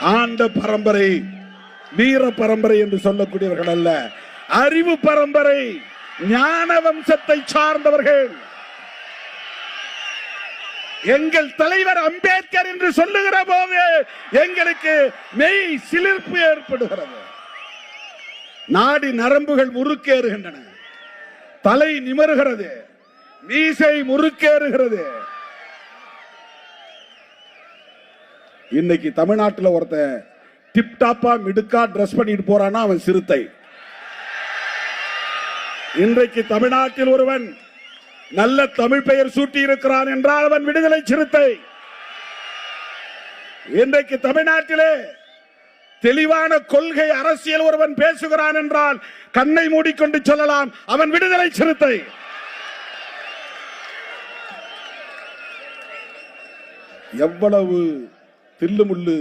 ஆண்ட பரம்பரை வீர பரம்பரை என்று சொல்லக்கூடியவர்கள் அல்ல. அறிவு பரம்பரை ஞான வம்சத்தை சார்ந்தவர்கள். எங்கள் தலைவர் அம்பேத்கர் என்று சொல்லுகிற போது எங்களுக்கு மெய் சிலிர்ப்பு ஏற்படுகிறது. நாடி நரம்புகள் முறுக்கேறுகின்றன. தலை நிமருகிறது. மீசை முறுக்கேறுகிறது. இன்னைக்கு தமிழ்நாட்டில் ஒருத்தன் டிப்டாப்பா மிடுக்கா ட்ரெஸ் பண்ணிட்டு போறான்னா அவன் சிறுத்தை. இன்றைக்கு தமிழ்நாட்டில் ஒருவன் நல்ல தமிழ் பெயர் சூட்டி இருக்கிறான் என்றால் அவன் விடுதலை சிறுத்தை. இன்றைக்கு தமிழ்நாட்டிலே தெளிவான கொள்கை அரசியல் ஒருவன் பேசுகிறான் என்றால் கண்ணை மூடிக்கொண்டு சொல்லலாம் அவன் விடுதலை சிறுத்தை. எவ்வளவு தில்லுமுள்ளு